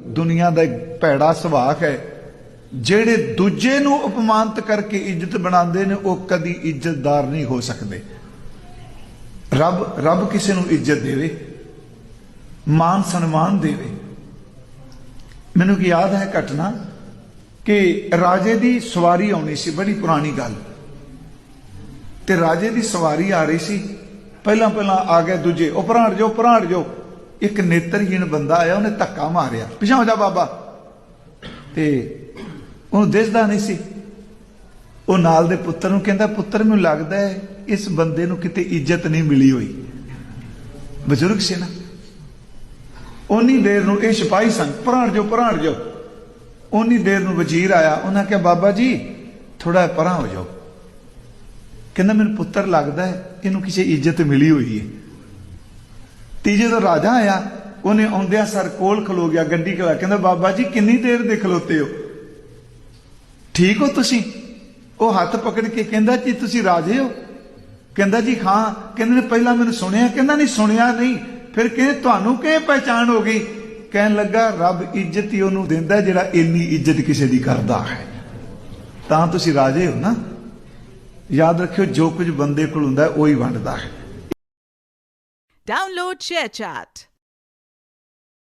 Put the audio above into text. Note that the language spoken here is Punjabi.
ਦੁਨੀਆ ਦਾ ਇੱਕ ਭੈੜਾ ਸੁਭਾਅ ਹੈ। ਜਿਹੜੇ ਦੂਜੇ ਨੂੰ ਅਪਮਾਨਿਤ ਕਰਕੇ ਇੱਜ਼ਤ ਬਣਾਉਂਦੇ ਨੇ, ਉਹ ਕਦੀ ਇੱਜ਼ਤਦਾਰ ਨਹੀਂ ਹੋ ਸਕਦੇ। ਰੱਬ ਰੱਬ ਕਿਸੇ ਨੂੰ ਇੱਜ਼ਤ ਦੇਵੇ, ਮਾਨ ਸਨਮਾਨ ਦੇਵੇ। ਮੈਨੂੰ ਕੀ ਯਾਦ ਹੈ ਘਟਨਾ ਕਿ ਰਾਜੇ ਦੀ ਸਵਾਰੀ ਆਉਣੀ ਸੀ, ਬੜੀ ਪੁਰਾਣੀ ਗੱਲ। ਤੇ ਰਾਜੇ ਦੀ ਸਵਾਰੀ ਆ ਰਹੀ ਸੀ। ਪਹਿਲਾਂ ਪਹਿਲਾਂ ਆ ਗਏ ਦੂਜੇ ਉਹ ਭਰਾੜ ਜੋ ਭਰਾੜ ਜੋ। ਇੱਕ ਨੇਤਰਹੀਣ ਬੰਦਾ ਆਇਆ, ਉਹਨੇ ਧੱਕਾ ਮਾਰਿਆ। ਪਿਛਾਂ ਹੋ ਜਾ ਬਾਬਾ। ਤੇ ਉਹਨੂੰ ਦਿਸਦਾ ਨਹੀਂ ਸੀ। ਉਹ ਨਾਲ ਦੇ ਪੁੱਤਰ ਨੂੰ ਕਹਿੰਦਾ, ਪੁੱਤਰ, ਮੈਨੂੰ ਲੱਗਦਾ ਹੈ ਇਸ ਬੰਦੇ ਨੂੰ ਕਿਤੇ ਇੱਜ਼ਤ ਨਹੀਂ ਮਿਲੀ ਹੋਈ। ਬਜ਼ੁਰਗ ਸੀ ਨਾ। ਉਨੀ ਦੇਰ ਨੂੰ ਇਹ ਸਿਪਾਹੀ ਸਨ ਭਰਾੜ ਜੋ ਭਰਾੜ ਜੋ। ਉਨੀ ਦੇਰ ਨੂੰ ਵਜ਼ੀਰ ਆਇਆ। ਉਹਨਾਂ ਕਿਹਾ, ਬਾਬਾ ਜੀ ਥੋੜਾ ਪਰਾਂ ਹੋ ਜਾਓ। ਕਹਿੰਦਾ, ਮੈਨੂੰ ਪੁੱਤਰ ਲੱਗਦਾ ਇਹਨੂੰ ਕਿਸੇ ਇੱਜ਼ਤ ਮਿਲੀ ਹੋਈ ਹੈ। ਤੀਜੇ ਤੋਂ ਰਾਜਾ ਆਇਆ ਉਹਨੇ ਆਉਂਦਿਆਂ ਸਰ ਕੋਲ ਖਲੋ ਗਿਆ ਗੱਡੀ ਖਲਾ ਕਹਿੰਦਾ ਬਾਬਾ ਜੀ ਕਿੰਨੀ ਦੇਰ ਦੇ ਖਲੋਤੇ ਹੋ? ਠੀਕ ਹੋ ਤੁਸੀਂ? ਉਹ ਹੱਥ ਪਕੜ ਕੇ ਕਹਿੰਦਾ ਜੀ ਤੁਸੀਂ ਰਾਜੇ ਹੋ? ਕਹਿੰਦਾ ਜੀ ਹਾਂ। ਕਹਿੰਦੇ ਨੇ ਪਹਿਲਾਂ ਮੈਨੂੰ ਸੁਣਿਆ? ਕਹਿੰਦਾ ਨਹੀਂ ਸੁਣਿਆ ਨਹੀਂ। ਫਿਰ ਕਹਿੰਦੇ ਤੁਹਾਨੂੰ ਕਿਵੇਂ ਪਹਿਚਾਣ ਹੋ ਗਈ? ਕਹਿਣ ਲੱਗਾ ਰੱਬ ਇੱਜ਼ਤ ਹੀ ਉਹਨੂੰ ਦਿੰਦਾ ਜਿਹੜਾ ਇੰਨੀ ਇੱਜ਼ਤ ਕਿਸੇ ਦੀ ਕਰਦਾ ਹੈ। ਤਾਂ ਤੁਸੀਂ ਰਾਜੇ ਹੋ ਨਾ? ਯਾਦ ਰੱਖਿਓ ਜੋ ਕੁਝ ਬੰਦੇ ਕੋਲ ਹੁੰਦਾ ਹੈ, ਉਹ ਹੀ ਵੰਡਦਾ ਹੈ। Download ShareChat.